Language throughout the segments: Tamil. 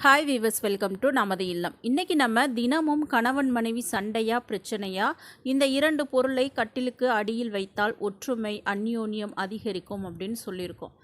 ஹாய் வீவர்ஸ் வெல்கம் டு நமது இல்லம். இன்றைக்கி நம்ம தினமும் கணவன் மனைவி சண்டையா பிரச்சனையா இந்த இரண்டு பொருளை கட்டிலுக்கு அடியில் வைத்தால் ஒற்றுமை அந்யோன்யம் அதிகரிக்கும் அப்படின்னு சொல்லியிருக்கோம்.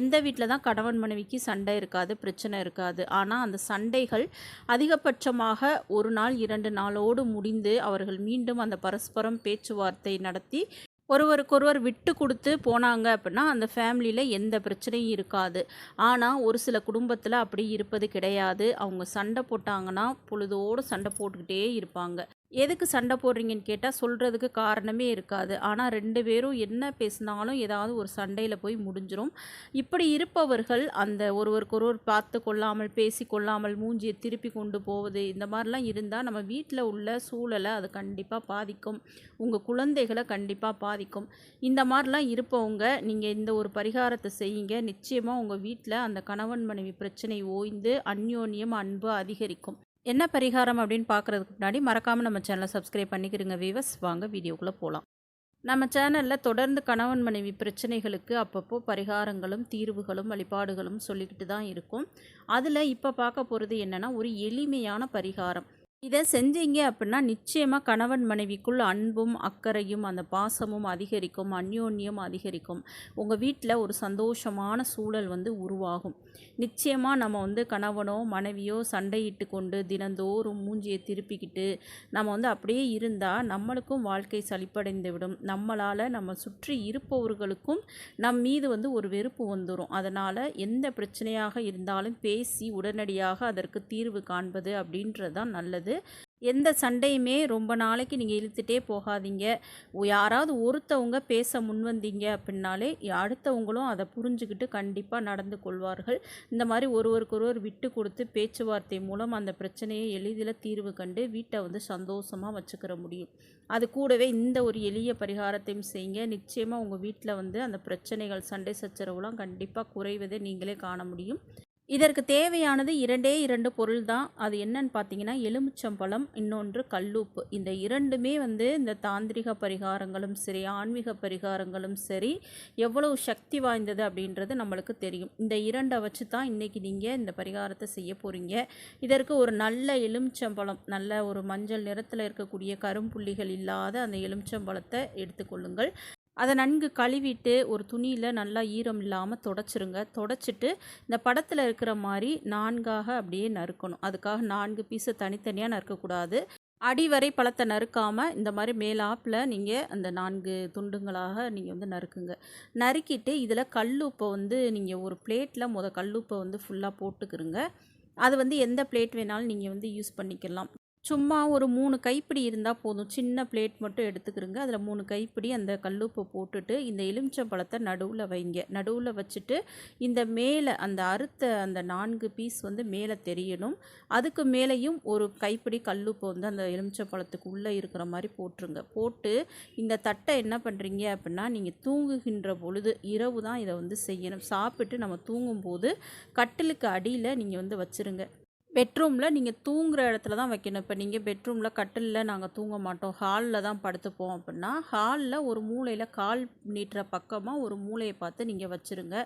எந்த வீட்டில் தான் கணவன் மனைவிக்கு சண்டை இருக்காது பிரச்சனை இருக்காது ஆனால் அந்த சண்டைகள் அதிகபட்சமாக ஒரு நாள் இரண்டு நாளோடு முடிந்து அவர்கள் மீண்டும் அந்த பரஸ்பரம் பேச்சுவார்த்தை நடத்தி ஒருவருக்கொருவர் விட்டு கொடுத்து போனாங்க அப்படின்னா அந்த ஃபேமிலியில் எந்த பிரச்சனையும் இருக்காது. ஆனால் ஒரு சில குடும்பத்தில் அப்படி இருப்பது கிடையாது. அவங்க சண்டை போட்டாங்கன்னா பொழுதோடு சண்டை போட்டுக்கிட்டே இருப்பாங்க. எதுக்கு சண்டை போடுறீங்கன்னு கேட்டால் சொல்கிறதுக்கு காரணமே இருக்காது. ஆனால் ரெண்டு பேரும் என்ன பேசினாலும் ஏதாவது ஒரு சண்டையில் போய் முடிஞ்சிடும் இப்படி இருப்பவர்கள் அந்த ஒருவருக்கொருவர் பார்த்து கொள்ளாமல் பேசி கொள்ளாமல் மூஞ்சியை திருப்பி கொண்டு போவது இந்த மாதிரிலாம் இருந்தால் நம்ம வீட்டில் உள்ள சூழலை அது கண்டிப்பாக பாதிக்கும். உங்கள் குழந்தைகளை கண்டிப்பாக பாதிக்கும். இந்த மாதிரிலாம் இருப்பவங்க நீங்கள் இந்த ஒரு பரிகாரத்தை செய்யுங்க. நிச்சயமாக உங்கள் வீட்டில் அந்த கணவன் மனைவி பிரச்சனை ஓய்ந்து அந்யோன்யம் அன்பு அதிகரிக்கும். என்ன பரிகாரம் அப்படின்னு பார்க்குறதுக்கு முன்னாடி மறக்காமல் நம்ம சேனலை சப்ஸ்கிரைப் பண்ணிக்கிறங்க வீவர்ஸ் வாங்க வீடியோக்குள்ளே போகலாம் நம்ம சேனலில் தொடர்ந்து கணவன் மனைவி பிரச்சனைகளுக்கு அப்பப்போ பரிகாரங்களும் தீர்வுகளும் வழிபாடுகளும் சொல்லிக்கிட்டு தான் இருக்கும். அதில் இப்போ பார்க்க போகிறது என்னென்னா ஒரு எளிமையான பரிகாரம். இதை செஞ்சீங்க அப்படின்னா நிச்சயமாக கணவன் மனைவிக்குள் அன்பும் அக்கறையும் அந்த பாசமும் அதிகரிக்கும் அந்யோன்யம் அதிகரிக்கும். உங்கள் வீட்டில் ஒரு சந்தோஷமான சூழல் வந்து உருவாகும். நிச்சயமாக நம்ம வந்து கணவனோ மனைவியோ சண்டையிட்டு கொண்டு தினந்தோறும் மூஞ்சியை திருப்பிக்கிட்டு நம்ம வந்து அப்படியே இருந்தால் நம்மளுக்கும் வாழ்க்கை சலிப்படைந்து விடும். நம்மளால் நம்ம சுற்றி இருப்பவர்களுக்கும் நம் மீது வந்து ஒரு வெறுப்பு வந்துடும் அதனால் எந்த பிரச்சனையாக இருந்தாலும் பேசி உடனடியாக அதற்கு தீர்வு காண்பது அப்படின்றது தான் நல்லது. எந்த சண்டையுமே ரொம்ப நாளைக்கு நீங்கள் இழுத்துட்டே போகாதீங்க. யாராவது ஒருத்தவங்க பேச முன்வந்தீங்க அப்படின்னாலே அடுத்தவங்களும் அதை புரிஞ்சுக்கிட்டு கண்டிப்பாக நடந்து கொள்வார்கள். இந்த மாதிரி ஒருவருக்கொருவர் விட்டு கொடுத்து பேச்சுவார்த்தை மூலம் அந்த பிரச்சனையை எளிதில் தீர்வு கண்டு வீட்டை வந்து சந்தோஷமாக வச்சுக்கிற முடியும். அது கூடவே இந்த ஒரு எளிய பரிகாரத்தையும் செய்யுங்க. நிச்சயமாக உங்கள் வீட்டில் வந்து அந்த பிரச்சனைகள் சண்டை சச்சரவுலாம் கண்டிப்பாக குறைவதை நீங்களே காண முடியும். இதற்கு தேவையானது இரண்டே இரண்டு பொருள் தான் அது என்னன்னு பார்த்தீங்கன்னா எலுமிச்சம்பழம் இன்னொன்று கல்லூப்பு. இந்த இரண்டுமே வந்து இந்த தாந்திரிக பரிகாரங்களும் சரி ஆன்மீக பரிகாரங்களும் சரி எவ்வளவு சக்தி வாய்ந்தது அப்படின்றது நம்மளுக்கு தெரியும். இந்த இரண்டை வச்சு தான் இன்றைக்கி நீங்கள் இந்த பரிகாரத்தை செய்ய போகிறீங்க இதற்கு ஒரு நல்ல எலுமிச்சம்பழம் நல்ல ஒரு மஞ்சள் நிறத்தில் இருக்கக்கூடிய கரும்புள்ளிகள் இல்லாத அந்த எலுமிச்சம்பழத்தை எடுத்துக்கொள்ளுங்கள். அதை நன்கு கழுவிட்டு ஒரு துணியில் நல்லா ஈரம் இல்லாமல் தொடச்சிருங்க. தொடச்சிட்டு இந்த படத்தில் இருக்கிற மாதிரி நான்காக அப்படியே நறுக்கணும். அதுக்காக நான்கு பீஸை தனித்தனியாக நறுக்கக்கூடாது. அடிவரை பழத்தை நறுக்காமல் இந்த மாதிரி மேலாப்பில் நீங்கள் அந்த நான்கு துண்டுங்களாக நீங்கள் வந்து நறுக்குங்க. நறுக்கிட்டு இதில் கல்லுப்பை வந்து நீங்கள் ஒரு பிளேட்டில் முத கல்லுப்பை வந்து ஃபுல்லாக போட்டுக்கிறங்க அது வந்து எந்த பிளேட் வேணாலும் நீங்கள் வந்து யூஸ் பண்ணிக்கலாம். சும்மா ஒரு மூணு கைப்பிடி இருந்தால் போதும். சின்ன பிளேட் மட்டும் எடுத்துக்கிறோங்க அதில் மூணு கைப்பிடி அந்த கல்லுப்பை போட்டுட்டு இந்த எலுமிச்சை பழத்தை நடுவில் வைங்க. நடுவில் வச்சுட்டு இந்த மேலே அந்த அறுத்த அந்த நான்கு பீஸ் வந்து மேலே தெரியணும். அதுக்கு மேலேயும் ஒரு கைப்பிடி கல்லுப்பை வந்து அந்த எலுமிச்சை பழத்துக்கு உள்ளே இருக்கிற மாதிரி போட்டுருங்க. போட்டு இந்த தட்டை என்ன பண்ணுறீங்க அப்படின்னா நீங்கள் தூங்குகின்ற பொழுது இரவு தான் இதை வந்து செய்யணும். சாப்பிட்டு நம்ம தூங்கும்போது கட்டிலுக்கு அடியில் நீங்கள் வந்து வச்சுருங்க. பெட்ரூமில் நீங்கள் தூங்குற இடத்துல தான் வைக்கணும். இப்போ நீங்கள் பெட்ரூமில் கட்டிலில் நாங்கள் தூங்க மாட்டோம். ஹாலில் தான் படுத்துப்போம் அப்படின்னா ஹாலில் ஒரு மூலையில் கால் நீட்டுற பக்கமாக ஒரு மூலையை பார்த்து நீங்கள் வச்சுருங்க.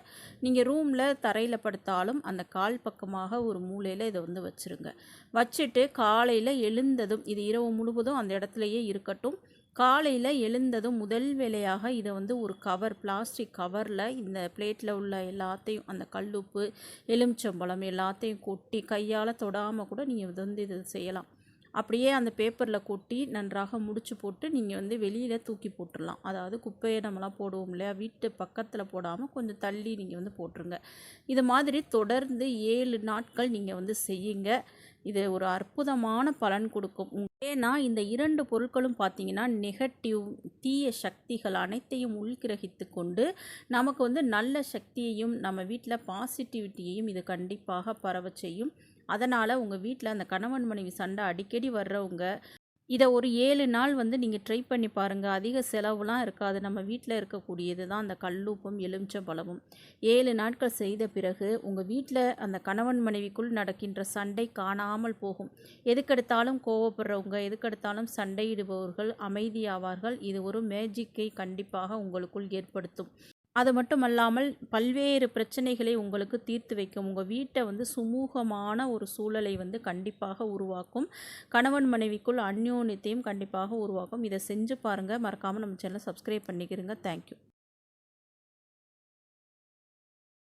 நீங்கள் ரூமில் தரையில் படுத்தாலும் அந்த கால் பக்கமாக ஒரு மூலையில் இதை வந்து வச்சுருங்க. வச்சுட்டு காலையில் எழுந்ததும் இது இரவு முழுவதும் அந்த இடத்துலையே இருக்கட்டும். காலையில் எழுந்ததும் முதல் வேலையாக இதை வந்து ஒரு கவர் பிளாஸ்டிக் கவரில் இந்த பிளேட்டில் உள்ள எல்லாத்தையும் அந்த கல்லுப்பு எலுமிச்சம்பழம் எல்லாத்தையும் கொட்டி கையால் தொடாமல் கூட நீங்கள் வந்து இதை செய்யலாம். அப்படியே அந்த பேப்பரில் கொட்டி நன்றாக முடிச்சு போட்டு நீங்கள் வந்து வெளியில் தூக்கி போட்டுடலாம் அதாவது குப்பையை நம்மளாம் போடுவோம் இல்லையா? வீட்டு பக்கத்தில் போடாமல் கொஞ்சம் தள்ளி நீங்கள் வந்து போட்டுருங்க. இது மாதிரி தொடர்ந்து ஏழு நாட்கள் நீங்கள் வந்து செய்யுங்க. இது ஒரு அற்புதமான பலன் கொடுக்கும். ஏன்னா இந்த இரண்டு பொருட்களும் பார்த்தீங்கன்னா நெகட்டிவ் தீய சக்திகள் அனைத்தையும் உள்கிரகித்து கொண்டு நமக்கு வந்து நல்ல சக்தியையும் நம்ம வீட்டில் பாசிட்டிவிட்டியையும் இது கண்டிப்பாக பரவ செய்யும். அதனால் உங்கள் வீட்டில் அந்த கணவன் மனைவி சண்டை அடிக்கடி வர்றவங்க இதை ஒரு ஏழு நாள் வந்து நீங்கள் ட்ரை பண்ணி பாருங்கள் அதிக செலவுலாம் இருக்காது. நம்ம வீட்டில் இருக்கக்கூடியது தான் அந்த கல்லூப்பும் எலுமிச்சம்பழமும் ஏழு நாட்கள் செய்த பிறகு உங்கள் வீட்டில் அந்த கணவன் மனைவிக்குள் நடக்கின்ற சண்டை காணாமல் போகும். எதுக்கெடுத்தாலும் கோவப்படுறவங்க எதுக்கெடுத்தாலும் சண்டையிடுபவர்கள் அமைதியாவார்கள். இது ஒரு மேஜிக்கை கண்டிப்பாக உங்களுக்குள் ஏற்படுத்தும். அது மட்டும் அல்லாமல் பல்வேறு பிரச்சனைகளை உங்களுக்கு தீர்த்து வைக்கும். உங்கள் வீட்டை வந்து சுமூகமான ஒரு சூழலை வந்து கண்டிப்பாக உருவாக்கும். கணவன் மனைவிக்குள் அந்யோன்யத்தையும் கண்டிப்பாக உருவாக்கும். இதை செஞ்சு பாருங்கள் மறக்காமல் நம்ம சேனலை சப்ஸ்கிரைப் பண்ணிக்கிறங்க தேங்க்யூ